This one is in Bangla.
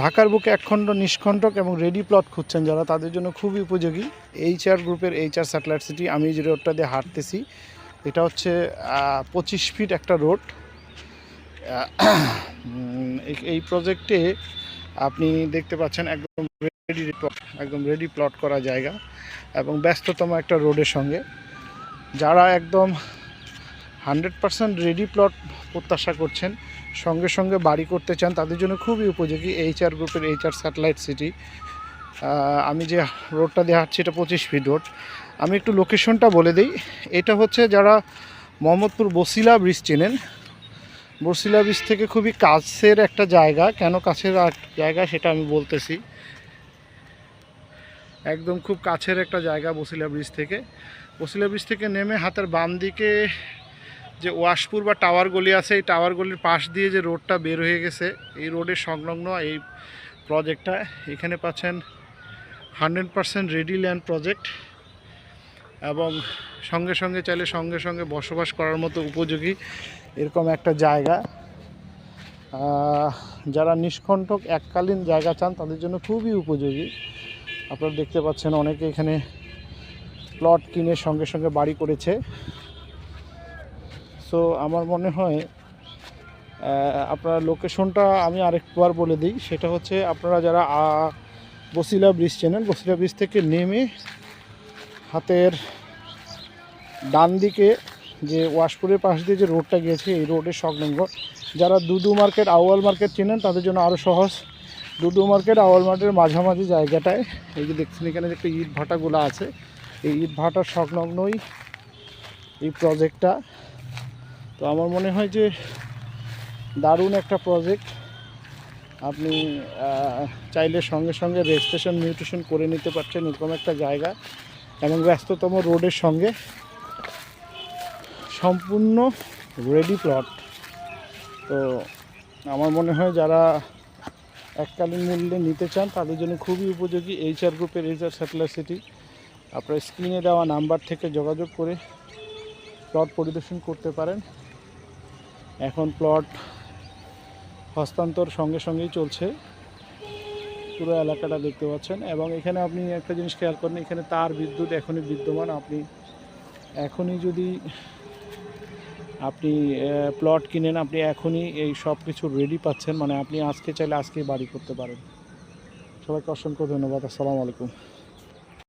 ঢাকার বুকে একখণ্ড নিষ্কণ্টক এবং রেডি প্লট খুঁজছেন যারা, তাদের জন্য খুবই উপযোগী। এইচ আর গ্রুপের এইচ আর স্যাটেলাইট সিটি আমি যে রোডটা দিয়ে হাঁটতেছি, এটা হচ্ছে পঁচিশ ফিট একটা রোড এই প্রজেক্টে আপনি দেখতে পাচ্ছেন একদম রেডি প্লট একদম রেডি প্লট করা জায়গা এবং ব্যস্ততম একটা রোডের সঙ্গে। যারা একদম হান্ড্রেড পার্সেন্ট রেডি প্লট প্রত্যাশা করছেন। সঙ্গে সঙ্গে বাড়ি করতে চান, তাদের জন্য খুবই উপযোগী এইচ আর গ্রুপের এইচ আর স্যাটেলাইট সিটি আমি যে রোডটা দিয়ে হাঁটছি, এটা পঁচিশ ফিট রোড আমি একটু লোকেশনটা বলে দিই। এটা হচ্ছে যারা মোহাম্মদপুর বসিলা ব্রিজ চেনেন। বসিলা ব্রিজ থেকে খুবই কাছের একটা জায়গা। কেন কাছের জায়গা সেটা আমি বলতেছি। একদম খুব কাছের একটা জায়গা বসিলা ব্রিজ থেকে। বসিলা ব্রিজ থেকে নেমে হাতের বাম দিকে যে ওয়াশপুর বা টাওয়ার গলি আছে, এই টাওয়ার গলির পাশ দিয়ে যে রোডটা বের হয়ে গেছে, এই রোডের সংলগ্ন এই প্রজেক্টটা এখানে পাচ্ছেন hundred percent ready land project এবং সঙ্গে সঙ্গে চাইলে সঙ্গে সঙ্গে বসবাস করার মতো উপযোগী এরকম একটা জায়গা। যারা নিষ্কণ্টক এককালীন জায়গা চান, তাদের জন্য খুবই উপযোগী। আপনারা দেখতে পাচ্ছেন অনেকে এখানে প্লট কিনে সঙ্গে সঙ্গে বাড়ি করেছে। সো আমার মনে হয় আপনার লোকেশনটা আমি আরেকবার বলে দিই। সেটা হচ্ছে, আপনারা যারা বসিলা ব্রিজ চেনেন, বসিলা ব্রিজ থেকে নেমে হাতের ডান দিকে যে ওয়াশপুরের পাশ দিয়ে যে রোডটা গিয়েছে, এই রোডের সংলগ্ন যারা দুদু মার্কেট, আউয়াল মার্কেট চেনেন, তাদের জন্য আরও সহজ। দুদু মার্কেট, আউয়াল মার্কেটের মাঝামাঝি জায়গাটায়, এই যে দেখছেন এখানে যে একটা ইট ভাটাগুলো আছে, এই ইট ভাটার সংলগ্নই এই প্রজেক্টটা তো আমার মনে হয় যে দারুণ একটা প্রজেক্ট আপনি চাইলে সঙ্গে সঙ্গে রেজিস্ট্রেশন মিউটেশন করে নিতে পারছেন, এরকম একটা জায়গা। এবং ব্যস্ততম রোডের সঙ্গে সম্পূর্ণ রেডি প্লট তো আমার মনে হয় যারা এককালীন মূল্যে নিতে চান, তাদের জন্য খুবই উপযোগী এইচ আর গ্রুপের এইচ আর স্যাটেলাইট সিটি আপনার স্ক্রিনে দেওয়া নাম্বার থেকে যোগাযোগ করে প্লট পরিদর্শন করতে পারেন। এখন প্লট হস্তান্তর সঙ্গে সঙ্গেই চলছে। পুরো এলাকাটা দেখতে পাচ্ছেন এবং এখানে আপনি একটা জিনিস খেয়াল করেন, এখানে তার বিদ্যুৎ এখনই বিদ্যমান। আপনি এখনই যদি আপনি প্লট কিনেন, আপনি এখনই এই সব কিছু রেডি পাচ্ছেন। মানে আপনি আজকে চাইলে আজকেই বাড়ি করতে পারেন। সবাইকে অসংখ্য ধন্যবাদ। আসসালামু আলাইকুম।